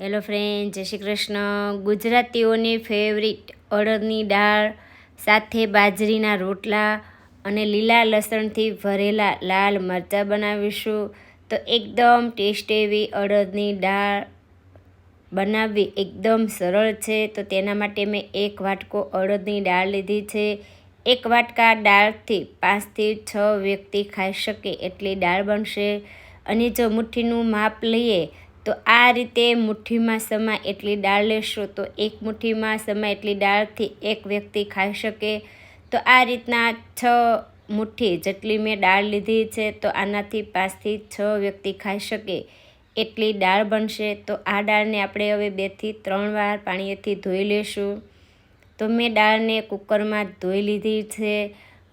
Hello friend જય શ્રી કૃષ્ણ. ગુજરાતીઓની favourite અડદની દાળ, સાથે બાજરીના રોટલા અને લીલા લસણથી ભરેલા લાલ મરચાં બનાવીશું. તો એકદમ ટેસ્ટ એવી અડદની દાળ બનાવવી એકદમ સરળ છે. તો તેના માટે મેં એક વાટકો અડદની દાળ લીધી છે. એક વાટકા દાળથી પાંચથી છ વ્યક્તિ ખાઈ શકે એટલી દાળ બનશે. અને જો મુઠ્ઠીનું માપ લઈએ તો આ રીતે મુઠ્ઠીમાં સમાય એટલી દાળ લેશો તો એક મુઠ્ઠીમાં સમાય એટલી દાળથી એક વ્યક્તિ ખાઈ શકે. તો આ રીતના છ મુઠ્ઠી જેટલી મેં દાળ લીધી છે તો આનાથી પાંચથી છ વ્યક્તિ ખાઈ શકે. એટલી દાળ બનશે તો આ દાળને આપણે હવે બેથી ત્રણ વાર પાણીએથી ધોઈ લેશું. તો મેં દાળને કુકરમાં ધોઈ લીધી છે.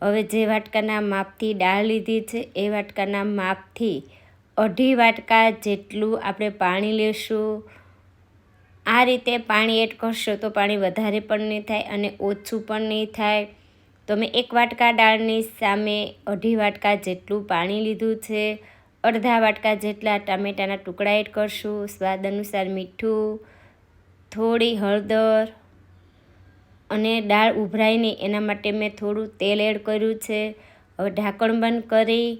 હવે જે વાટકાના માપથી દાળ લીધી છે એ વાટકાના માપથી અઢી વાટકા જેટલું આપણે પાણી લેશું. આ રીતે પાણી એડ કરશો તો પાણી વધારે પણ નહીં થાય અને ઓછું પણ નહીં થાય. તો મેં એક વાટકા દાળની સામે અઢી વાટકા જેટલું પાણી લીધું છે. અડધા વાટકા જેટલા ટામેટાના ટુકડા એડ કરશું. સ્વાદ અનુસાર મીઠું, થોડી હળદર અને દાળ ઉભરાય નહીં એના માટે મેં થોડું તેલ એડ કર્યું છે. હવે ઢાંકણ બંધ કરી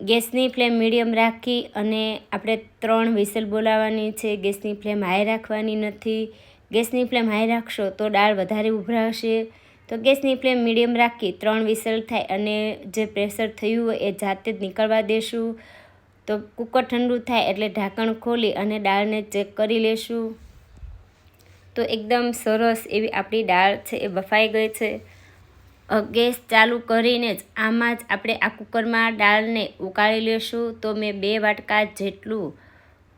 ગેસની ફ્લેમ મીડિયમ રાખી અને આપણે ત્રણ વિસલ બોલાવવાની છે. ગેસની ફ્લેમ હાઈ રાખવાની નથી. ગેસની ફ્લેમ હાઈ રાખશો તો દાળ વધારે ઉભરાશે તો ગેસની ફ્લેમ મીડિયમ રાખી ત્રણ વિસલ થાય અને જે પ્રેશર થયું હોય એ જાતે જ નીકળવા દેશું. તો કુકર ઠંડુ થાય એટલે ઢાંકણ ખોલી અને દાળને ચેક કરી લેશું. તો એકદમ સરસ એવી આપણી દાળ છે એ બફાઈ ગઈ છે. ગેસ ચાલુ કરીને જ આમાં જ આપણે આ કુકરમાં દાળને ઉકાળી લેશું. તો મેં બે વાટકા જેટલું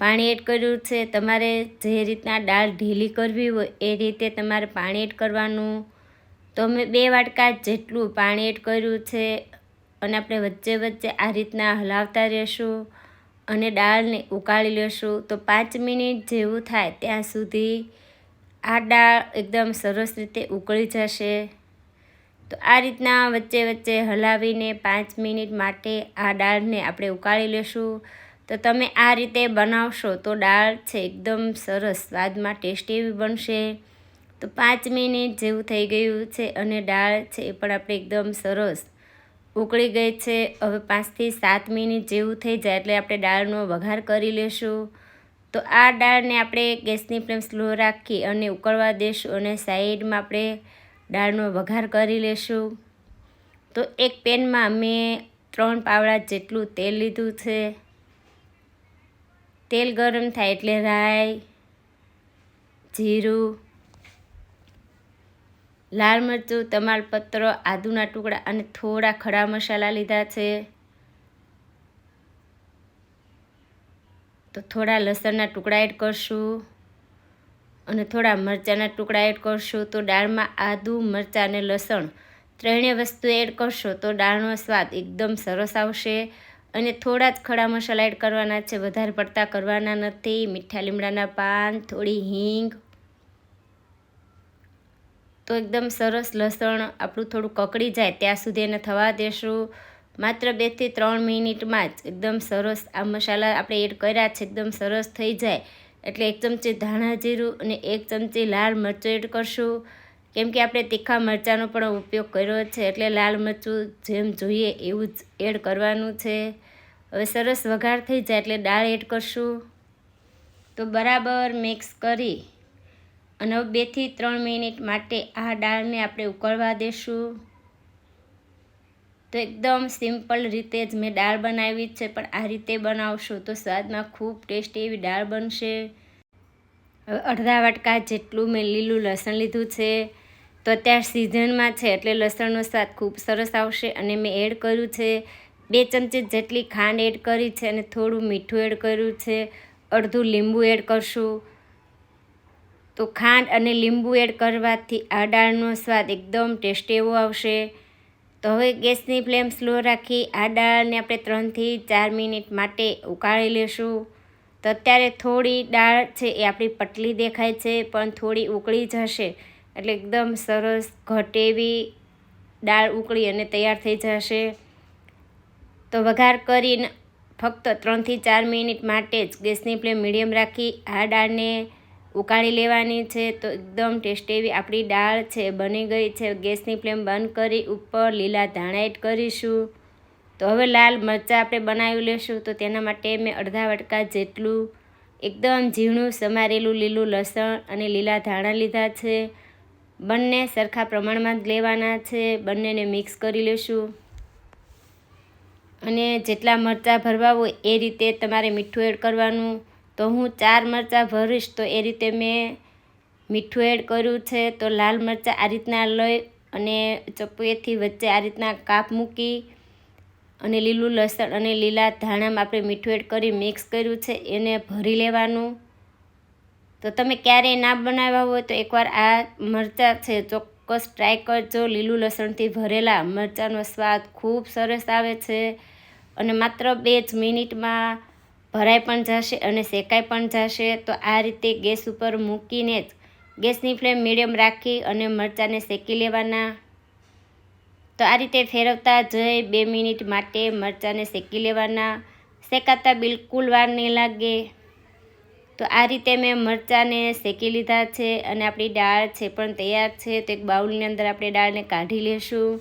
પાણી એડ કર્યું છે. તમારે જે રીતના દાળ ઢીલી કરવી હોય એ રીતે તમારે પાણી એડ કરવાનું. તો મેં બે વાટકા જેટલું પાણી એડ કર્યું છે અને આપણે વચ્ચે વચ્ચે આ રીતના હલાવતા રહેશું અને દાળને ઉકાળી લેશું. તો પાંચ મિનિટ જેવું થાય ત્યાં સુધી આ દાળ એકદમ સરસ રીતે ઉકળી જશે. તો આ રીતના વચ્ચે વચ્ચે હલાવીને પાંચ મિનિટ માટે આ દાળને આપણે ઉકાળી લેશું. તો તમે આ રીતે બનાવશો તો દાળ છે એકદમ સરસ, સ્વાદમાં ટેસ્ટી એવી બનશે. તો પાંચ મિનિટ જેવું થઈ ગયું છે અને દાળ છે એ પણ આપણે એકદમ સરસ ઉકળી ગઈ છે. હવે પાંચથી સાત મિનિટ જેવું થઈ જાય એટલે આપણે દાળનો વઘાર કરી લેશું. તો આ દાળને આપણે ગેસની ફ્લેમ સ્લો રાખી અને ઉકળવા દઈશું અને સાઈડમાં આપણે દાળનો વઘાર કરી લેશું. તો એક પેનમાં મેં ત્રણ પાવડા જેટલું તેલ લીધું છે. તેલ ગરમ થાય એટલે રાઈ, જીરું, લાલ મરચું તમાલપત્ર આદુના ટુકડા અને થોડા ખડા મસાલા લીધા છે. તો થોડા લસણના ટુકડા એડ કરશું. અને થોડા મરચાંના ટુકડા એડ કરશો તો દાળમાં આદુ, મરચાં અને લસણ ત્રણેય વસ્તુ એડ કરશો તો દાળનો સ્વાદ એકદમ સરસ આવશે. અને થોડા જ ખડા મસાલા એડ કરવાના છે. વધારે પડતા કરવાના નથી. મીઠા લીમડાના પાન, થોડી હિંગ. તો એકદમ સરસ લસણ આપણું થોડું કકડી જાય ત્યાં સુધી એને થવા દેશું. માત્ર બેથી ત્રણ મિનિટમાં જ એકદમ સરસ આ મસાલા આપણે એડ કર્યા છે. એકદમ સરસ થઈ જાય. એટલે એક ચમચી ધાણા જીરું અને એક ચમચી લાલ મરચું એડ કરશું. કેમ કે આપણે તીખા મરચાંનો પણ ઉપયોગ કર્યો છે, એટલે લાલ મરચું જેમ જોઈએ એવું જ એડ કરવાનું છે. હવે સરસ વઘાર થઈ જાય એટલે દાળ એડ કરશું. તો બરાબર મિક્સ કરી અને હવે બેથી ત્રણ મિનિટ માટે આ દાળને આપણે ઉકળવા દેશું. તો એકદમ સિમ્પલ રીતે જ મેં દાળ બનાવી છે, પણ આ રીતે બનાવશો તો સ્વાદમાં ખૂબ ટેસ્ટી એવી દાળ બનશે. હવે અડધા વાટકા જેટલું મેં લીલું લસણ લીધું છે. તો અત્યારે સિઝનમાં છે એટલે લસણનો સ્વાદ ખૂબ સરસ આવશે અને મેં એડ કર્યું છે બે ચમચી જેટલી ખાંડ એડ કરી છે અને થોડું મીઠું એડ કર્યું છે. અડધું લીંબુ એડ કરશું. તો ખાંડ અને લીંબુ એડ કરવાથી આ દાળનો સ્વાદ એકદમ ટેસ્ટી એવો આવશે. તો હવે ગેસની ફ્લેમ સ્લો રાખી આ દાળને આપણે ત્રણથી ચાર મિનિટ માટે ઉકાળી લેશું. તો અત્યારે થોડી દાળ છે એ આપણી પટલી દેખાય છે, પણ થોડી ઉકળી જશે. એટલે એકદમ સરસ ઘટેવી દાળ ઉકળી અને તૈયાર થઈ જશે. તો વઘાર કરીને ફક્ત ત્રણથી ચાર મિનિટ માટે જ ગેસની ફ્લેમ મીડિયમ રાખી આ દાળને ઉકાળી લેવાની છે તો એકદમ ટેસ્ટી એવી આપણી દાળ છે, બની ગઈ છે. ગેસની ફ્લેમ બંધ કરી ઉપર લીલા ધાણા એડ કરીશું. તો હવે લાલ મરચાં આપણે બનાવી લેશું. તો તેના માટે મેં અડધા વટકા જેટલું એકદમ ઝીણું સમારેલું લીલું લસણ અને લીલા ધાણા લીધા છે. બંને સરખા પ્રમાણમાં જ લેવાના છે. બંનેને મિક્સ કરી લેશું. અને જેટલા મરચાં ભરવા હોય એ રીતે તમારે મીઠું એડ કરવાનું. તો હું ચાર મરચાં ભરીશ તો એ રીતે મેં મીઠું એડ કર્યું છે તો લાલ મરચાં આ રીતના લઈ અને ચપેથી વચ્ચે આ રીતના કાપ મૂકી અને લીલું લસણ અને લીલા ધાણામાં આપણે મીઠું એડ કરી મિક્સ કર્યું છે એને ભરી લેવાનું. તો તમે ક્યારેય ના બનાવ્યા હોય તો એકવાર આ મરચાં છે ચોક્કસ ટ્રાય કરજો. લીલું લસણથી ભરેલા મરચાંનો સ્વાદ ખૂબ સરસ આવે છે અને માત્ર બે જ મિનિટમાં ભરાઈ પણ જશે અને શેકાઈ પણ જશે, તો આ રીતે ગેસ ઉપર મૂકીને જ ગેસની ફ્લેમ મીડિયમ રાખી અને મરચાંને શેકી લેવાના. તો આ રીતે ફેરવતા જઈ બે મિનિટ માટે મરચાંને શેકી લેવાના. શેકાતા બિલકુલ વાર નહીં લાગે. તો આ રીતે મેં મરચાંને શેકી લીધા છે અને આપણી દાળ છે પણ તૈયાર છે, તો એક બાઉલની અંદર આપણે દાળને કાઢી લેશું.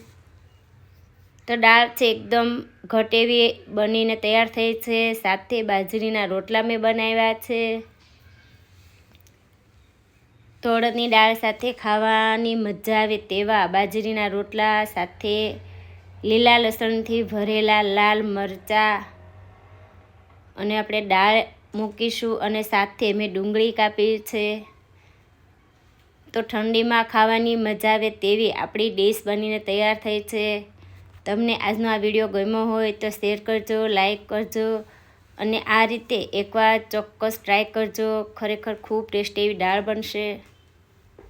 તો દાળ છે એકદમ ઘટ એવી બનીને તૈયાર થઈ છે. સાથે બાજરીના રોટલા મેં બનાવ્યા છે. તોડની દાળ સાથે ખાવાની મજા આવે તેવા બાજરીના રોટલા, સાથે લીલા લસણથી ભરેલા લાલ મરચાં અને આપણે દાળ મૂકીશું અને સાથે મેં ડુંગળી કાપી છે. તો ઠંડીમાં ખાવાની મજા આવે તેવી આપણી ડીશ બનીને તૈયાર થઈ છે. તમને આજનો આ વીડિયો ગમ્યો હોય તો શેર કરજો, લાઈક કરજો અને આ રીતે એકવાર ચોક્કસ ટ્રાય કરજો. ખરેખર ખૂબ ટેસ્ટી એવી દાળ બનશે.